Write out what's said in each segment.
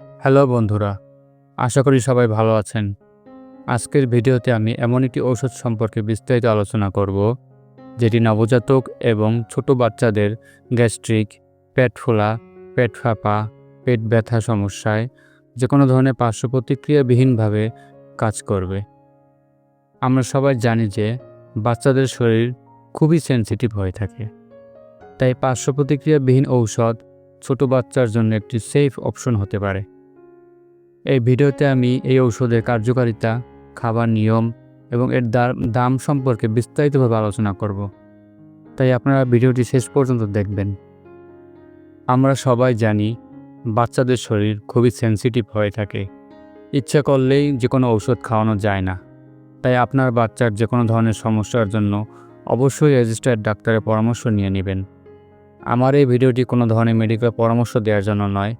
Hello বন্ধুরা, আশা করি সবাই ভালো আছেন। আজকের ভিডিওতে আমি এমন একটি ঔষধ সম্পর্কে বিস্তারিত আলোচনা করব, যেটি নবজাতক এবং ছোট বাচ্চাদের গ্যাস্ট্রিক, পেট ফোলা, পেট ফাঁপা, পেট ব্যথা সমস্যায় যে কোনো ধরনের পার্শ্ব প্রতিক্রিয়াবিহীনভাবে কাজ করবে। আমরা সবাই জানি যে বাচ্চাদের শরীর খুবই সেনসিটিভ হয়ে থাকে, তাই পার্শ্ব প্রতিক্রিয়াবিহীন ঔষধ ছোট বাচ্চার জন্য একটি সেফ অপশন হতে পারে। এই ভিডিওতে আমি এই ঔষধের কার্যকারিতা, খাবার নিয়ম এবং এর দাম সম্পর্কে বিস্তারিতভাবে আলোচনা করব। তাই আপনারা ভিডিওটি শেষ পর্যন্ত দেখবেন। আমরা সবাই জানি, বাচ্চাদের শরীর খুবই সেনসিটিভ হয়ে থাকে। ইচ্ছা করলেই যে কোনো ঔষধ খাওয়ানো যায় না। তাই আপনার বাচ্চার যে কোনো ধরনের সমস্যার জন্য অবশ্যই রেজিস্টার্ড ডাক্তারের পরামর্শ নিয়ে নেবেন। আমার এই ভিডিওটি কোনো ধরনের মেডিকেল পরামর্শ দেওয়ার জন্য নয়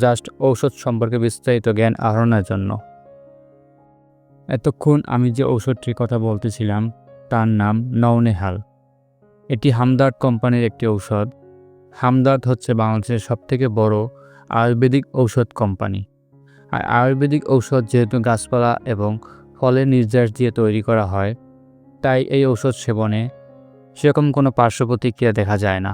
জাস্ট ঔষধ সম্পর্কে বিস্তারিত জ্ঞান আহরণের জন্য। এতক্ষণ আমি যে ঔষধটির কথা বলতেছিলাম, তার নাম নওনেহাল। এটি হামদার্দ কোম্পানির একটি ঔষধ। হামদার্দ হচ্ছে বাংলাদেশের সবথেকে বড় আয়ুর্বেদিক ঔষধ কোম্পানি। আর আয়ুর্বেদিক ঔষধ যেহেতু গাছপালা এবং ফলের নির্যাস দিয়ে তৈরি করা হয়, তাই এই ঔষধ সেবনে সেরকম কোনো পার্শ্ব প্রতিক্রিয়া দেখা যায় না।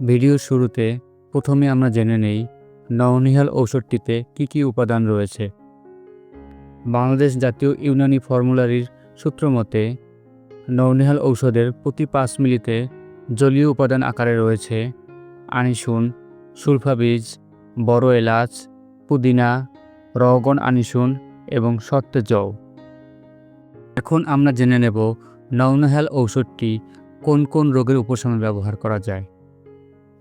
ভিডিওর শুরুতে প্রথমে আমরা জেনে নেই নওনিহাল ঔষধটিতে কী কী উপাদান রয়েছে। বাংলাদেশ জাতীয় ইউনানি ফর্মুলারির সূত্র মতে, নওনিহাল ঔষধের প্রতি পাঁচ মিলিতে জলীয় উপাদান আকারে রয়েছে আনিসুন সুলফা বীজ, বড় এলাচ, পুদিনা রগন আনিসুন এবং সত্ত্বে জও। এখন আমরা জেনে নেব নওনাহাল ঔষধটি কোন কোন রোগের উপশমে ব্যবহার করা যায়।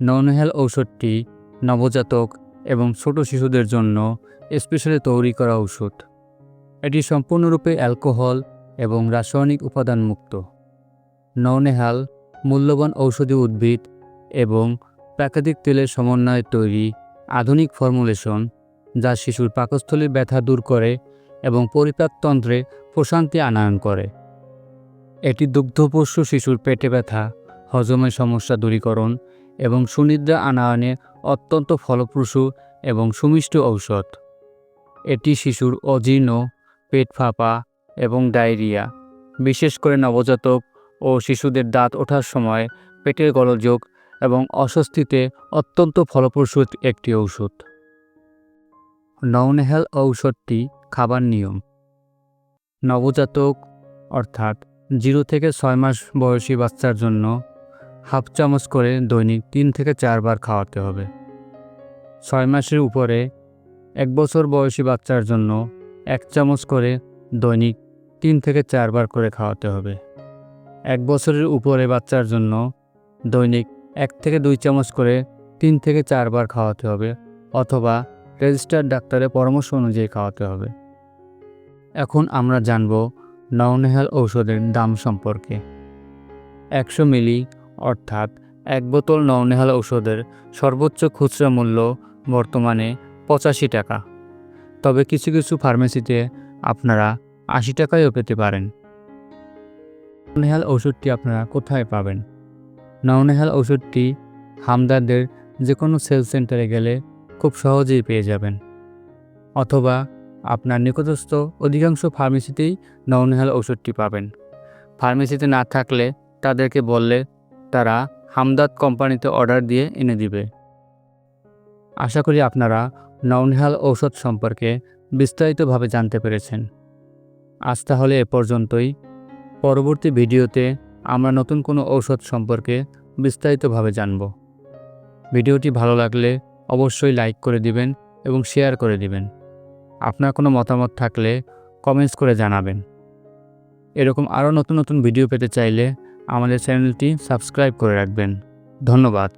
নওনাহাল ঔষধটি নবজাতক এবং ছোট শিশুদের জন্য স্পেশালি তৈরি করা ঔষধ। এটি সম্পূর্ণরূপে অ্যালকোহল এবং রাসায়নিক উপাদান মুক্ত নওনেহাল মূল্যবান ঔষধি উদ্ভিদ এবং প্রাকৃতিক তেলের সমন্বয়ে তৈরি আধুনিক ফর্মুলেশন যা শিশুর পাকস্থলীর ব্যথা দূর করে এবং পরিপাকতন্ত্রে প্রশান্তি আনয়ন করে। এটি দুগ্ধপোষ্য শিশুর পেটে ব্যথা হজমের সমস্যা দূরীকরণ এবং সুনিদ্রা আনায়নে অত্যন্ত ফলপ্রসূ এবং সুমিষ্ট ঔষধ। এটি শিশুর অজীর্ণ, পেট ফাঁপা এবং ডায়রিয়া, বিশেষ করে নবজাতক ও শিশুদের দাঁত ওঠার সময় পেটের গলযোগ এবং অস্বস্তিতে অত্যন্ত ফলপ্রসূ একটি ঔষধ। নওনেহাল ঔষধটি খাবার নিয়ম। নবজাতক, অর্থাৎ জিরো থেকে ছয় মাস বয়সী বাচ্চার জন্য হাফ চামচ করে দৈনিক তিন থেকে চারবার খাওয়াতে হবে। ছয় মাসের উপরে এক বছর বয়সী বাচ্চার জন্য এক চামচ করে দৈনিক তিন থেকে চারবার করে খাওয়াতে হবে। এক বছরের উপরে বাচ্চার জন্য দৈনিক এক থেকে দুই চামচ করে তিন থেকে চারবার খাওয়াতে হবে অথবা রেজিস্টার্ড ডাক্তারের পরামর্শ অনুযায়ী খাওয়াতে হবে। এখন আমরা জানব নওনেহাল ঔষধের দাম সম্পর্কে। একশো মিলি অর্থাৎ এক বোতল নওনেহাল ঔষধের সর্বোচ্চ খুচরা মূল্য বর্তমানে পঁচাশি টাকা। তবে কিছু কিছু ফার্মেসিতে আপনারা আশি টাকায়ও পেতে পারেন। নওনেহাল ওষুধটি আপনারা কোথায় পাবেন? নওনেহাল ওষুধটি হামদারদের যে কোনো সেল সেন্টারে গেলে খুব সহজেই পেয়ে যাবেন। অথবা আপনার নিকটস্থ অধিকাংশ ফার্মেসিতেই নওনেহাল ওষুধটি পাবেন। ফার্মেসিতে না থাকলে তাদেরকে বললে তারা হামদাদ কোম্পানিতে অর্ডার দিয়ে এনে দিবে। আশা করি আপনারা নওনেহাল ঔষধ সম্পর্কে বিস্তারিতভাবে জানতে পেরেছেন। আজ তাহলে এ পর্যন্তই। পরবর্তী ভিডিওতে আমরা নতুন কোনো ঔষধ সম্পর্কে বিস্তারিতভাবে জানব। ভিডিওটি ভালো লাগলে অবশ্যই লাইক করে দিবেন এবং শেয়ার করে দিবেন। আপনার কোনো মতামত থাকলে কমেন্টস করে জানাবেন। এরকম আরও নতুন নতুন ভিডিও পেতে চাইলে আমাদের চ্যানেলটি সাবস্ক্রাইব করে রাখবেন। ধন্যবাদ।